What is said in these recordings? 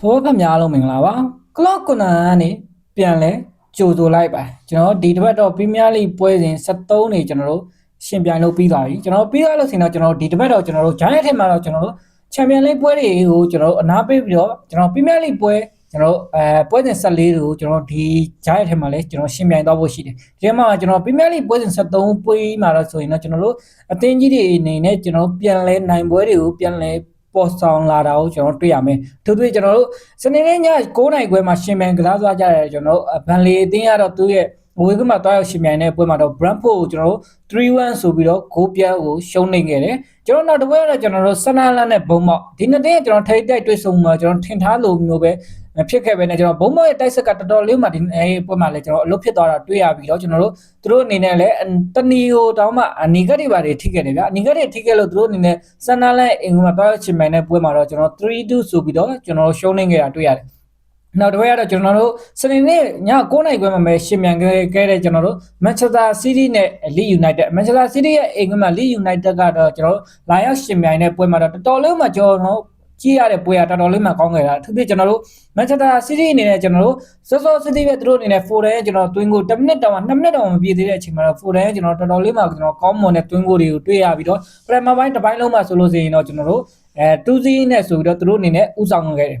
ဘောကများအားလုံးမင်္ဂလာပါကလော့ကွန်နာကနေပြန်လဲကြိုဆိုလိုက်ပါကျွန်တော်ဒီတစ်ပတ်တော့ပရီးမီးယားလိပွဲစဉ်73နေကျွန်တော်တို့ရှင်ပြိုင်လို့ပြီးသွားပြီကျွန်တော်ပြီးသွားလို့ဆိုရင်တော့ကျွန်တော်ဒီတစ်ပတ်တော့ကျွန်တော်တို့ဂျိုင်းရဲ့ထက်မှာတော့ကျွန်တော်တို့ချန်ပီယံလိပွဲတွေကိုကျွန်တော်တို့အနာပေးပြီးတော့ကျွန်တော်ပရီးမီးယားလိပွဲကျွန်တော်အဲပွဲစဉ်14ကိုကျွန်တော်ဒီဂျိုင်းရဲ့ထက်မှာလဲကျွန်တော်ရှင်ပြိုင်သွားဖို့ရှိတယ်ဒီထဲမှာကျွန်တော်ပရီးမီးယားလိပွဲစဉ်73ပွဲမှာတော့ဆိုရင်တော့ကျွန်တော်တို့အသင်းကြီးတွေအနေနဲ့ကျွန်တော်ပြန်လဲနိုင်ပွဲတွေကိုပြန်လဲ ပေါ်ဆောင်လာတာကိုကျွန်တော်တွေ့ရမယ်။ထို့သူကျွန်တော်တို့စနေနေ့ည9:00နာရီခွဲမှာရှင်မြန်ကစားသွားကြရတယ်ကျွန်တော်တို့ဘန်လီအသင်းကတော့သူ့ရဲ့ဝေးကမှာတွားရောက်ရှင်မြန်တဲ့ပွဲမှာတော့ Brentford ကိုကျွန်တော်တို့3-1ဆိုပြီးတော့ဂိုးပြန်းကိုရှုံးနေခဲ့တယ်။ကျွန်တော်နောက်တစ်ပွဲကတော့ကျွန်တော်တို့ဆနာလန်နဲ့ဘုံမော့ဒီနှစ်တင်းကကျွန်တော်ထိတ်တိုက်တွေ့ဆုံမှာကျွန်တော်ထင်ထားလို့မျိုးပဲ ဖြစ်ခဲ့ပဲねကျွန်တော်ဘုံမော့ရဲ့တိုက်ဆက်ကတော်တော်လေးမှဒီအဲပွဲမှာလည်းကျွန်တော်အလုပ်ဖြစ်သွားတာတွေ့ရပြီးတော့ကျွန်တော်တို့သူတို့အနေနဲ့လည်းတနီကိုတောင်းမှအနီကတ်တွေပါတွေထိခဲ့တယ်ဗျာအနီကတ်တွေထိခဲ့လို့သူတို့အနေနဲ့ဆနာလန်အင်္ဂလန်မှာတွားရောက်ရှင်မြန်တဲ့ပွဲမှာတော့ကျွန်တော်3-2ဆိုပြီးတော့ကျွန်တော်ရှုံးနေခဲ့တာတွေ့ရတယ်နောက်တစ်ဝက်ကတော့ကျွန်တော်တို့စနေနေ့ည9:00နာရီခွဲမှာပဲရှင်မြန်ခဲ့ခဲ့တဲ့ကျွန်တော်တို့ Manchester City နဲ့ Leeds United Manchester City ရဲ့အိမ်ကမှာ Leeds United ကတော့ကျွန်တော်တို့လာရောက်ရှင်မြိုင်တဲ့ပွဲမှာတော့တော်တော်လေးမှကျွန်တော်တို့ ကြည့်ရတဲ့ပွဲကတော်တော်လေးမှကောင်းခဲ့တာအထူးသဖြင့်ကျွန်တော်တို့ Manchester City အနေနဲ့ကျွန်တော်တို့စောစော City ပဲသူတို့အနေနဲ့ Foden ရဲ့ကျွန်တော်တွင်းကို10မိနစ်တောင်မှ2မိနစ်တောင်မပြည့်သေးတဲ့အချိန်မှာတော့ Foden ရဲ့ကျွန်တော်တော်တော်လေးမှကျွန်တော်ကောင်းမွန်တဲ့တွင်းကိုတွေကိုတွေ့ရပြီးတော့ Premier ဘိုင်းတစ်ပိုင်းလုံးမှာဆိုလို့ရှိရင်တော့ကျွန်တော်တို့အဲ2-0နဲ့ဆိုပြီးတော့သူတို့အနေနဲ့ဥဆောင်ခဲ့တယ်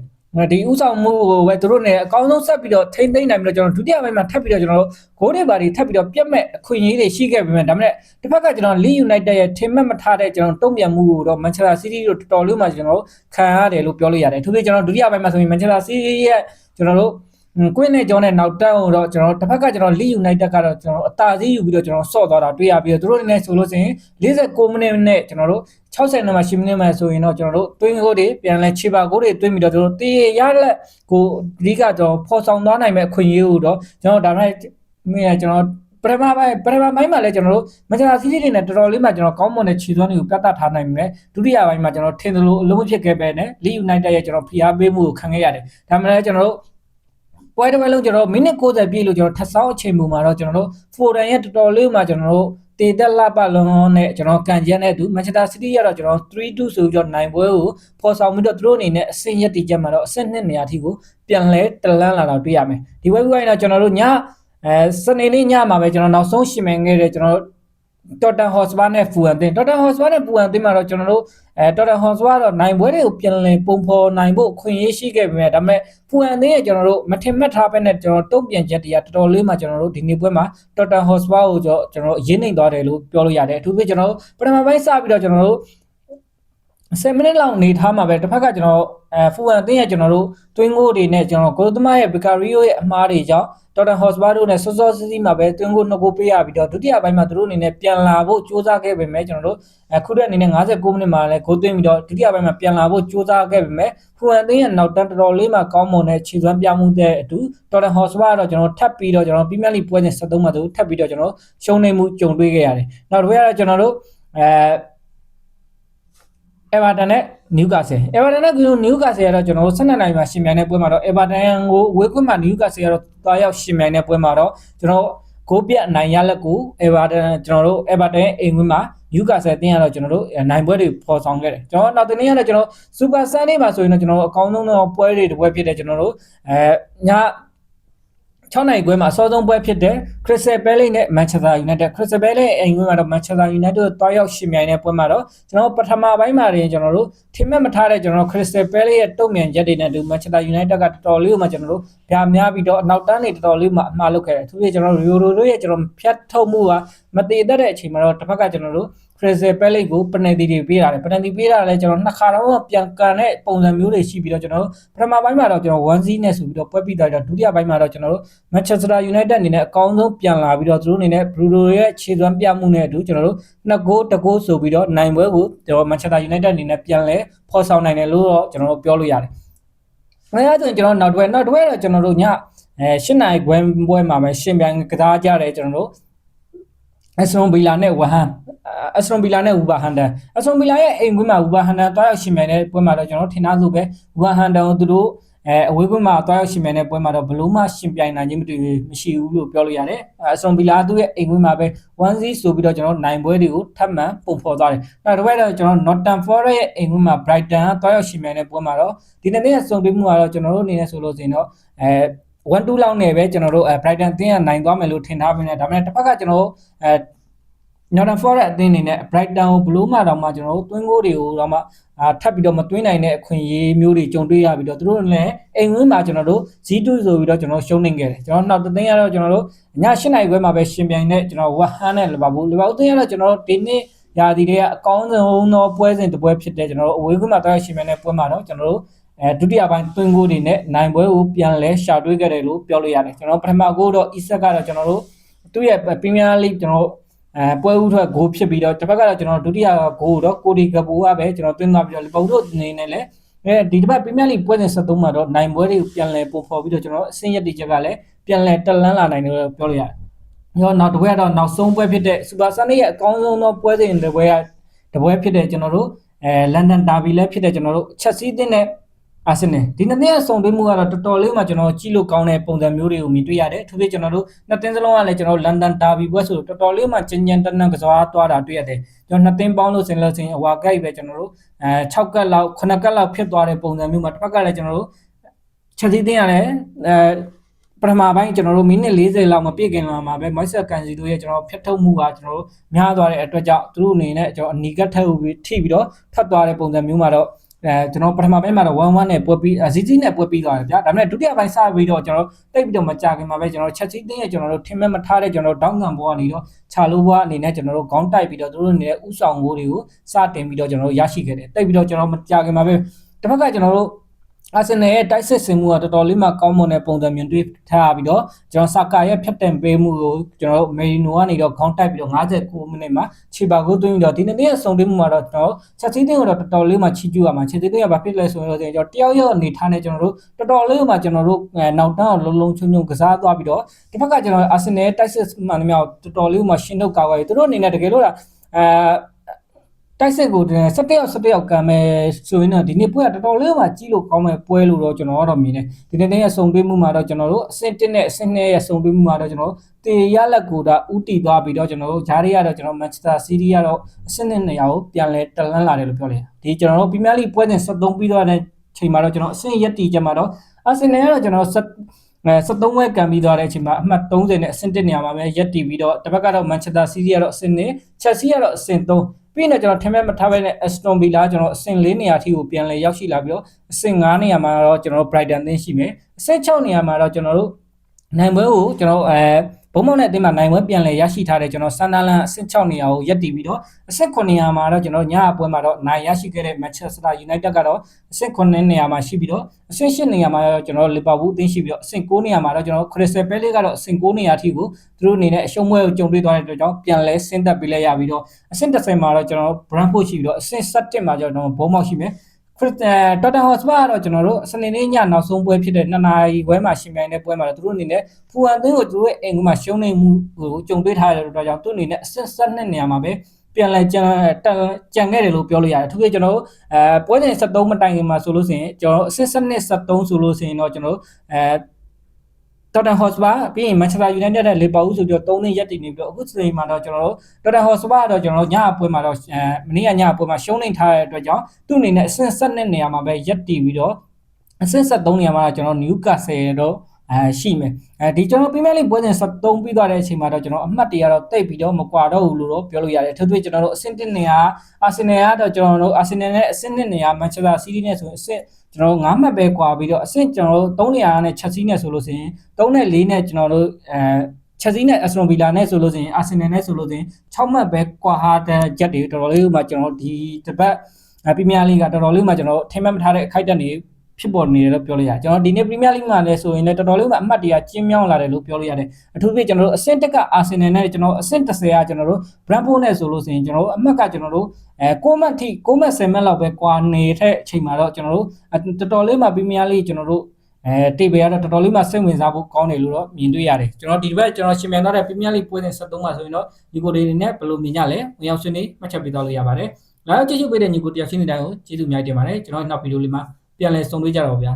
ဒီဥဆောင်မှုကိုပဲသူတို့ねအကောင်းဆုံးဆက်ပြီးတော့ထိမ့်သိမ့်နိုင်ပြီးတော့ကျွန်တော်ဒုတိယပိုင်းမှာထပ်ပြီးတော့ကျွန်တော်တို့ဂိုးတွေပါတွေထပ်ပြီးတော့ပြတ်မဲ့အခွင့်အရေးတွေရှိခဲ့ပေမဲ့ဒါပေမဲ့တစ်ဖက်ကကျွန်တော် Leeds United ရဲ့ထင်မှတ်မထားတဲ့ကျွန်တော်တုံ့ပြန်မှုကိုတော့ Manchester City တို့တော်တော်လေးမှကျွန်တော်တို့ခံရတယ်လို့ပြောလို့ရတယ်သူတို့ကျွန်တော်ဒုတိယပိုင်းမှာဆိုရင် Manchester City ရဲ့ကျွန်တော်တို့ကွင်းနဲ့ကျောင်းနဲ့နောက်တက်အောင်တော့ကျွန်တော်တစ်ဖက်ကကျွန်တော် Leeds United ကတော့ကျွန်တော်အသာစီးယူပြီးတော့ကျွန်တော်ဆော့သွားတာတွေ့ရပြီးတော့သူတို့အနေနဲ့ဆိုလို့ရှိရင်49မိနစ်နဲ့ကျွန်တော်တို့ 60နံပါတ်10မိနစ်မှဆိုရင်တော့ကျွန်တော်တို့တွင်းကိုတွေပြန်လဲခြေပါကိုတွေတွင်းပြီးတော့ကျွန်တော်တေးရလက်ကိုအဓိကကျွန်တော်ဖော်ဆောင်သွားနိုင်မဲ့အခွင့်အရေးကိုတော့ကျွန်တော်ဒါနဲ့မင်းကျွန်တော်ပရမပိုင်းပရမပိုင်းမှာလည်းကျွန်တော်တို့မကျနာစီးစီးတွေနဲ့တော်တော်လေးမှကျွန်တော်ကောင်းမွန်တဲ့ခြေသွမ်းတွေကိုပြတ်သားထားနိုင်မယ်ဒုတိယပိုင်းမှာကျွန်တော်ထင်သလိုအလုံးဖြစ်ခဲ့ပဲနဲ့လီယူနိုက်တက်ရဲ့ကျွန်တော်ဖိအားပေးမှုကိုခံခဲ့ရတယ်ဒါမှလည်းကျွန်တော်တို့ပွဲတစ်ပွဲလုံးကျွန်တော်မိနစ်60ပြည့်လို့ကျွန်တော်ထပ်ဆောင်အချိန်မူမှာတော့ကျွန်တော်တို့ဖိုဒန်ရဲ့တော်တော်လေးမှကျွန်တော်တို့ တေတက်လာပလုံးနဲ့ကျွန်တော်ကန်ကျန်တဲ့သူမန်ချက်စတာစီးတီးရတော့ကျွန်တော်3-2ဆိုပြီးတော့နိုင်ပွဲကိုဖော်ဆောင်ပြီးတော့သူတို့အနေနဲ့အဆင့်ရက်တည်ချက်မှာတော့အဆင့်နှစ်နေရာထိကိုပြန်လဲတလန်းလာတော့တွေ့ရမယ်ဒီပွဲပွဲကတော့ကျွန်တော်တို့ညအဲစနေနေ့ညမှာပဲကျွန်တော်နောက်ဆုံးရှင်မြန်ခဲ့တဲ့ကျွန်တော် တော်တန်ဟော့စပါနဲ့ဖူအန်တင်တော်တန်ဟော့စပါနဲ့ဖူအန်တင်မှာတော့ကျွန်တော်တို့အဲတော်တန်ဟော့စပါတော့နိုင်ပွဲတွေကိုပြန်လည်ပုံဖော်နိုင်ဖို့ခွင့်ရရှိခဲ့ပေမဲ့ဒါပေမဲ့ဖူအန်တင်ရဲ့ကျွန်တော်တို့မထင်မှတ်ထားပဲနဲ့ကျွန်တော်တုံ့ပြန်ချက်တရားတော်တော်လေးမှကျွန်တော်တို့ဒီနေ့ပွဲမှာတော်တန်ဟော့စပါကိုကျွန်တော်တို့ရင်းနှိမ်သွားတယ်လို့ပြောလို့ရတယ်အထူးသဖြင့်ကျွန်တော်တို့ပထမပိုင်းစပြီးတော့ကျွန်တော်တို့ 7မိနစ်လောက်နေထားမှာပဲတစ်ဖက်ကကျွန်တော်အဲဖူအန်တင်ရဲ့ကျွန်တော်တို့တွင်းကိုတွေနဲ့ကျွန်တော်ကိုသမားရဲ့ဘီကာရီယိုရဲ့အမားတွေကြောင့်တော်တန်ဟော့စပါတို့နဲ့စောစောစီးစီးမှာပဲတွင်းကိုနှစ်ကိုပေးရပြီးတော့ဒုတိယပိုင်းမှာသူတို့အနေနဲ့ပြန်လာဖို့စူးစမ်းခဲ့ပေမဲ့ကျွန်တော်တို့အခုတဲ့အနေနဲ့59မိနစ်မှာလည်းဂိုးသွင်းပြီးတော့ဒုတိယပိုင်းမှာပြန်လာဖို့စူးစမ်းခဲ့ပေမဲ့ဖူအန်တင်ရဲ့နောက်တန်းတော်တော်လေးမှကောင်းမွန်တဲ့ခြေစွမ်းပြမှုတဲ့အတူတော်တန်ဟော့စပါတော့ကျွန်တော်ထပ်ပြီးတော့ကျွန်တော်ပရီးမီးယားလိပွဲစဉ်73မှာသူထပ်ပြီးတော့ကျွန်တော်ရှုံးနေမှုကြုံတွေ့ခဲ့ရတယ်နောက်တစ်ခါကတော့ကျွန်တော်တို့အဲ အဲဗာတန်နဲ့နျူကာဆယ်အဲဗာတန်နဲ့နျူကာဆယ်ကတော့ကျွန်တော်တို့12နိုင်မှာရှင်မြန်တဲ့ပွဲမှာတော့အဲဗာတန်ကိုဝေးကွင်းမှာနျူကာဆယ်ကတော့တွားရောက်ရှင်မြန်တဲ့ပွဲမှာတော့ကျွန်တော်ဂိုးပြတ်နိုင်ရလက်ကိုအဲဗာတန်ကျွန်တော်တို့အဲဗာတန်ရဲ့အိမ်ကွင်းမှာနျူကာဆယ်တင်းရတော့ကျွန်တော်တို့နိုင်ပွဲတွေဖော်ဆောင်ခဲ့တယ်ကျွန်တော်နောက်တနေ့ကလည်းကျွန်တော်စူပါဆန်နေ့မှာဆိုရင်တော့ကျွန်တော်တို့အကောင်းဆုံးသောပွဲတွေတစ်ပွဲဖြစ်တဲ့ကျွန်တော်တို့အဲည 6နိုင်ခွဲမှာအစောဆုံးပွဲဖြစ်တဲ့ Crystal Palace နဲ့ Manchester United Crystal Palace အိမ်ခွဲမှာတော့ Manchester United တို့တွားရောက်ရှင်မြိုင်တဲ့ပွဲမှာတော့ကျွန်တော်ပထမပိုင်းမှာရင်ကျွန်တော်တို့ထင်မှတ်မထားတဲ့ကျွန်တော် Crystal Palace ရဲ့တုံ့ပြန်ချက်တွေနဲ့တူ Manchester United ကတော်တော်လေးမှကျွန်တော်တို့ဗျာများပြီးတော့အနောက်တန်းတွေတော်တော်လေးမှအမှားလုပ်ခဲ့တယ်သူတွေကျွန်တော်တို့ Euro တို့ရဲ့ကျွန်တော်ဖြတ်ထုတ်မှုကမတည်တတ်တဲ့အချိန်မှာတော့တစ်ဖက်ကကျွန်တော်တို့ Crystal Palace ကိုပနတီတွေပေးရတယ်ပနတီပေးတာလည်းကျွန်တော်နှစ်ခါတော့ပြန်ကန်တဲ့ပုံစံမျိုးတွေရှိပြီးတော့ကျွန်တော်တို့ပထမပိုင်းမှာတော့ကျွန်တော်1-0နဲ့ဆိုပြီးတော့ပွဲပြီးသွားတော့ဒုတိယပိုင်းမှာတော့ကျွန်တော်တို့ Manchester United အနေနဲ့အကောင်းဆုံးပြန်လာပြီးတော့သူတို့အနေနဲ့ Bruno ရဲ့ခြေစွမ်းပြမှုနဲ့အတူကျွန်တော်တို့နှစ်ဂိုးတစ်ဂိုးဆိုပြီးတော့နိုင်ပွဲကိုကျွန်တော် Manchester United အနေနဲ့ပြန်လဲဖော်ဆောင်နိုင်တယ်လို့တော့ကျွန်တော်တို့ပြောလို့ရတယ်။အဲဒါဆိုရင်ကျွန်တော်နောက်တစ်ဝက်နောက်တစ်ဝက်တော့ကျွန်တော်တို့ညအဲ၈နိုင်ခွဲပွဲမှာပဲရှင်ပြန်ကစားကြတယ်ကျွန်တော်တို့ အက်စရွန်ဗီလာနဲ့ဝဟန်အက်စရွန်ဗီလာနဲ့ဝူဘာဟန်ဒန်အက်စရွန်ဗီလာရဲ့အိမ်ကွင်းမှာဝူဘာဟန်ဒန်တွားရောက်ရှင်မြန်တဲ့ပွဲမှာတော့ကျွန်တော်ထင်သားလို့ပဲဝူဘာဟန်ဒန်ကိုသူတို့အဲအဝေးကွင်းမှာတွားရောက်ရှင်ပြိုင်တဲ့ပွဲမှာတော့ဘလို့မှရှင်ပြိုင်နိုင်ခြင်းမတွေ့မရှိဘူးလို့ပြောလို့ရတယ်အဲအစွန်ဗီလာသူ့ရဲ့အိမ်ကွင်းမှာပဲ1-0ဆိုပြီးတော့ကျွန်တော်နိုင်ပွဲတွေကိုထပ်မံပုံဖော်သွားတယ်နောက်တစ်ဝက်တော့ကျွန်တော် Northern Forest ရဲ့အိမ်ကွင်းမှာ Brighton ကတွားရောက်ရှင်ပြိုင်တဲ့ပွဲမှာတော့ဒီနေ့ရဲ့စုံပြမှုကတော့ကျွန်တော်တို့အနေနဲ့ဆိုလို့ဆိုရင်တော့အဲ 1-2လောက်နဲ့ပဲကျွန်တော်တို့အဲ Brighton အသင်းကနိုင်သွားမယ်လို့ထင်ထားပြီးနေဒါပေမဲ့တစ်ဖက်ကကျွန်တော်တို့အဲ Northern Forest အသင်းအနေနဲ့ Brighton ကိုဘလို့မှတော့မှကျွန်တော်တို့သွင်းကိုတွေကိုတော့မှအာထပ်ပြီးတော့မသွင်းနိုင်တဲ့အခွင့်အရေးမျိုးတွေကြုံတွေ့ရပြီးတော့သူတို့လည်းအိမ်ဝင်းမှာကျွန်တော်တို့ Z2 ဆိုပြီးတော့ကျွန်တော်ရှုံးနေခဲ့တယ်ကျွန်တော်နောက်တစ်သိန်းကတော့ကျွန်တော်တို့ည8နာရီခွဲမှာပဲရှင်ပြိုင်တဲ့ကျွန်တော်ဝက်ဟန်နဲ့လီဗာပူးလီဗာပူးသိန်းကတော့ကျွန်တော်တို့ဒီနေ့ရာသီတွေကအကောင်းဆုံးသောပွဲစဉ်တစ်ပွဲဖြစ်တဲ့ကျွန်တော်တို့အဝေးကွင်းမှာတော့ရှင်ပြိုင်တဲ့ပွဲမှာတော့ကျွန်တော်တို့ အဲဒုတိယပိုင်းသွင်းကိုတွေနဲ့နိုင်ပွဲကိုပြန်လဲရှာတွေးခဲ့တယ်လို့ပြောလို့ရတယ်ကျွန်တော်ပထမကိုတော့ Isak ကတော့ကျွန်တော်တို့သူ့ရဲ့ Premier League ကျွန်တော်အဲပွဲဥထွက်ဂိုးဖြစ်ပြီးတော့တစ်ဖက်ကတော့ကျွန်တော်ဒုတိယဂိုးတော့ကိုဒီကပူကပဲကျွန်တော်သွင်းသွားပြီးတော့လီဗာပူးတို့အနေနဲ့လည်းအဲဒီတစ်ပတ်ပရီးမီးယားလိပွဲစဉ်73မှာတော့နိုင်ပွဲတွေပြန်လဲပုံဖော်ပြီးတော့ကျွန်တော်အဆင့်ရက်တိချက်ကလည်းပြန်လဲတက်လန်းလာနိုင်တယ်လို့ပြောလို့ရတယ်။ရောနောက်တစ်ပွဲကတော့နောက်ဆုံးပွဲဖြစ်တဲ့စူပါဆန်ရဲ့အကောင်းဆုံးသောပွဲစဉ်တစ်ပွဲကတစ်ပွဲဖြစ်တဲ့ကျွန်တော်တို့အဲလန်ဒန်ဒါဘီလည်းဖြစ်တဲ့ကျွန်တော်တို့ချက်စီးတဲ့နဲ့ အာဆင်နယ်ဒီနှစ်နှစ်အဆုံသွင်းမှုကတော့တော်တော်လေးမှကျွန်တော်ကြည့်လို့ကောင်းတဲ့ပုံစံမျိုးတွေကိုမြင်တွေ့ရတယ်။သူဖြစ်ကျွန်တော်တို့နှစ်တင်းစလုံးကလည်းကျွန်တော်လန်ဒန်ဒါဘီပွဲဆိုတော်တော်လေးမှကျဉ်ကျဉ်တန်းတန်းကစားသွားတာတွေ့ရတယ်။ကျွန်တော်နှစ်တင်းပေါင်းလို့ဆင်လို့ဆင်အဝါကိုက်ပဲကျွန်တော်တို့အဲ6ကက်လောက်9ကက်လောက်ဖြစ်သွားတဲ့ပုံစံမျိုးမှာတစ်ဖက်ကလည်းကျွန်တော်တို့ချက်စီးတင်းရတယ်အဲပထမပိုင်းကျွန်တော်တို့မိနစ်40လောက်မပြည့်ခင်လာမှာပဲမိုက်ဆက်ကန်စီတို့ရဲ့ကျွန်တော်ဖျက်ထုတ်မှုကကျွန်တော်တို့များသွားတဲ့အတွက်ကြောင့်သူတို့အနေနဲ့ကျွန်တော်အနီကတ်ထပ်ပြီးထိပြီးတော့ဖတ်သွားတဲ့ပုံစံမျိုးမှာတော့ အဲကျွန်တော်ပထမပိုင်းမှာတော့1-1နဲ့ပွဲပြီးဇီဇီနဲ့ပွဲပြီးသွားတယ်ဗျာဒါပေမဲ့ဒုတိယပိုင်းစပြီးတော့ကျွန်တော်တိတ်ပြီးတော့မကြခင်မှာပဲကျွန်တော်ချက်စီတင်းရဲ့ကျွန်တော်တို့ထင်မဲ့မထားတဲ့ကျွန်တော်တောင်းငံဘောကနေတော့ခြာလို့ဘောအနေနဲ့ကျွန်တော်တို့ခေါင်းတိုက်ပြီးတော့သူတို့နေတဲ့ဥဆောင်ကိုတွေကိုစတင်ပြီးတော့ကျွန်တော်တို့ရရှိခဲ့တယ်တိတ်ပြီးတော့ကျွန်တော်မကြခင်မှာပဲတစ်ဖက်ကကျွန်တော်တို့ အာဆင်နယ်ရဲ့တိုက်စစ်ဆင်မှုကတော်တော်လေးမှကောင်းမွန်တဲ့ပုံစံမျိုးတွေ့ထားပြီးတော့ကျွန်တော်ဆာကာရဲ့ဖြတ်တင်ပေးမှုကိုကျွန်တော်တို့မေရီနိုကနေတော့ခေါင်းတိုက်ပြီးတော့59မိနစ်မှာခြေပါကိုသွင်းပြီးတော့ဒီနေ့ရဲ့စုံတွေ့မှုမှာတော့ကျွန်တော်ချက်စီးတင်းကိုတော့တော်တော်လေးမှချီကျူးရမှာချက်စီးတင်းကဘာဖြစ်လဲဆိုတော့ကျွန်တော်တယောက်ယောက်အနေထားနဲ့ကျွန်တော်တို့တော်တော်လေးမှကျွန်တော်တို့နောက်တန်းအောင်လုံးလုံးချုံချုံကစားသွားပြီးတော့ဒီဘက်ကကျွန်တော်အာဆင်နယ်တိုက်စစ်မှန်သမျှတော်တော်လေးမှရှင်းထုတ်ကာကွယ်သူတို့အနေနဲ့တကယ်လို့အဲ တိုက်စစ်ကို17ယောက်17ယောက်ကံမဲ့ဆိုရင်တော့ဒီနေ့ပွဲကတော်တော်လေးမှကြီးလို့ကောင်းမဲ့ပွဲလို့တော့ကျွန်တော်ကတော့မြင်တယ်ဒီနေ့ရဲ့စုံတွဲမှုမှာတော့ကျွန်တော်တို့အဆင့်1နဲ့အဆင့်2ရဲ့စုံတွဲမှုမှာတော့ကျွန်တော်တို့တေရလက်ကိုဒါဥတီသွားပြီးတော့ကျွန်တော်တို့ဂျားရီကတော့ကျွန်တော်မန်ချက်စတာစီးတီးကတော့အဆင့်2နေရာကိုပြန်လဲတလန်းလာတယ်လို့ပြောလိုက်ဒီကျွန်တော်တို့ပရီးမီးယားလိပွဲစဉ်73ပြီးတော့တဲ့ချိန်မှာတော့ကျွန်တော်အဆင့်ရက်တီချက်မှာတော့အာဆင်နယ်ကတော့ကျွန်တော်အဲ 73ဝဲကန်ပြီးသွားတဲ့အချိန်မှာအမှတ်30နဲ့အဆင့်1နေရာမှာပဲရက်တီပြီးတော့တစ်ပတ်ကတော့မန်ချက်စတာစီးတီးကတော့အဆင့်2ချက်စီကတော့အဆင့်3ပြီးတော့ကျွန်တော်ထင်မဲ့မထားပဲနဲ့ Aston Villa ကျွန်တော်အဆင့်၄နေရာထိကိုပြန်လဲရောက်ရှိလာပြီးတော့အဆင့်၅နေရာမှာတော့ကျွန်တော် Brighton သင်းရှိမယ်အဆင့်6နေရာမှာတော့ကျွန်တော်တို့နိုင်ပွဲကိုကျွန်တော်အဲ ဘုံမောက်နဲ့အတင်းမှာနိုင်ပွဲပြန်လဲရရှိထားတဲ့ကျွန်တော်ဆန်ဒါလန်အဆင့်6နေရာကိုရပ်တည်ပြီးတော့အဆင့်9နေရာမှာတော့ကျွန်တော်ညအပွဲမှာတော့နိုင်ရရှိခဲ့တဲ့ Manchester United ကတော့အဆင့်9နေရာမှာရှိပြီးတော့အဆင့်10နေရာမှာတော့ကျွန်တော် Liverpool အသင်းရှိပြီးတော့အဆင့်9နေရာမှာတော့ကျွန်တော် Crystal Palace ကတော့အဆင့်9နေရာထိကိုသူတို့အနေနဲ့အရှုံးပွဲကိုကြုံတွေ့သွားတဲ့အတွက်ကြောင့်ပြန်လဲဆင်းသက်ပေးလိုက်ရပြီးတော့အဆင့်10မှာတော့ကျွန်တော် Brentford ရှိပြီးတော့အဆင့်17မှာကျွန်တော်ဘုံမောက်ရှိမယ် ခရစ်တော်တန်ဟော့စပါကတော့ကျွန်တော်တို့စနေနေ့ညနောက်ဆုံးပွဲဖြစ်တဲ့2နာရီခွဲမှာရှင်ပြိုင်တဲ့ပွဲမှာတော့သူတို့အနေနဲ့ဖူအန်သင်းကိုသူတို့ရဲ့အိမ်ကမှာရှုံးနေမှုကိုကြုံတွေ့ထားတဲ့အတွက်ကြောင့်သူအနေနဲ့အဆင့်7နေရာမှာပဲပြန်လဲကြံကြံခဲ့တယ်လို့ပြောလို့ရတယ်။သူကကျွန်တော်တို့အဲပွဲစဉ်73မတိုင်ခင်မှာဆိုလို့ရှိရင်ကျွန်တော်တို့အဆင့်7 73ဆိုလို့ရှိရင်တော့ကျွန်တော်တို့အဲ တော်တန်ဟော့စပါပြီးရင်မန်ချက်စတာယူနိုက်တက်နဲ့လီဗာပူးဆိုပြီးတော့၃နှစ်ရက်တည်နေပြီးတော့အခုချိန်မှာတော့ကျွန်တော်တို့တော်တန်ဟော့စပါကတော့ကျွန်တော်တို့ညအပွဲမှာတော့အဲမနေ့ကညအပွဲမှာရှုံးနေထားတဲ့အတွက်ကြောင့်သူ့အနေနဲ့အဆင့်7နှစ်နေရာမှာပဲရက်တည်ပြီးတော့အဆင့်73နေရာမှာကျွန်တော်နျူကာဆယ်တော့ အဲရှိမယ်အဲဒီကျွန်တော်ပရီးမီးယားလိပွဲစဉ်73ပြီးသွားတဲ့အချိန်မှာတော့ကျွန်တော်အမှတ်တရတော့တိတ်ပြီးတော့မကွာတော့ဘူးလို့တော့ပြောလို့ရတယ်ထပ်သွေးကျွန်တော်တို့အဆင့်1နေရာအာဆင်နယ်ကတော့ကျွန်တော်တို့အာဆင်နယ်နဲ့အဆင့်2နေရာမန်ချက်စတာစီးတီးနဲ့ဆိုအဆင့်ကျွန်တော်တို့9မှတ်ပဲကွာပြီးတော့အဆင့်ကျွန်တော်တို့3နေရာနဲ့ချက်စီးနဲ့ဆိုလို့ဆိုရင်3နဲ့4နဲ့ကျွန်တော်တို့အဲချက်စီးနဲ့အက်စတွန်ဗီလာနဲ့ဆိုလို့ဆိုရင်အာဆင်နယ်နဲ့ဆိုလို့ဆိုရင်6မှတ်ပဲကွာဟာတဲ့ချက်တွေတော်တော်လေးမှကျွန်တော်ဒီတစ်ပတ်ပရီးမီးယားလိကတော်တော်လေးမှကျွန်တော်ထင်မှတ်မထားတဲ့အခိုက်အတန့်တွေ ဖြစ်ပေါ်နေတယ်လို့ပြောလို့ရတယ်ကျွန်တော်ဒီနေ့ပရီးမီးယားလိမှာလည်းဆိုရင်လည်းတော်တော်လေးမှအမှတ်တရကျင်းမြောင်းလာတယ်လို့ပြောလို့ရတယ်အထူးသဖြင့်ကျွန်တော်တို့အဆင့်တက်ကအာဆင်နယ်နဲ့ကျွန်တော်အဆင့်30ကကျွန်တော်တို့ Brentford နဲ့ဆိုလို့ဆိုရင်ကျွန်တော်တို့အမှတ်ကကျွန်တော်တို့အဲ6မှတ်ထိ6မှတ်10မှတ်လောက်ပဲကွာနေတဲ့အချိန်မှာတော့ကျွန်တော်တို့တော်တော်လေးမှပရီးမီးယားလိကျွန်တော်တို့အဲတိတ်ပဲကတော့တော်တော်လေးမှစိတ်ဝင်စားဖို့ကောင်းတယ်လို့တော့မြင်တွေ့ရတယ်ကျွန်တော်ဒီဘက်ကျွန်တော်ရှင်မြန်သွားတဲ့ပရီးမီးယားလိပွဲစဉ်73မှာဆိုရင်တော့ညီကိုတွေနေနဲ့ဘယ်လိုမြင်ကြလဲဝင်ရောက်ဆွေးနွေးမှတ်ချက်ပေးသွားလို့ရပါတယ်လာကြည့်ရှုပေးတဲ့ညီကိုတရားရှင်းနေတိုင်းကိုကျေးဇူးအများကြီးတင်ပါတယ်ကျွန်တော်နောက်ဗီဒီယိုလေးမှာ ပြန်လည်ဆုံတွေ့ကြတော့ဗျာ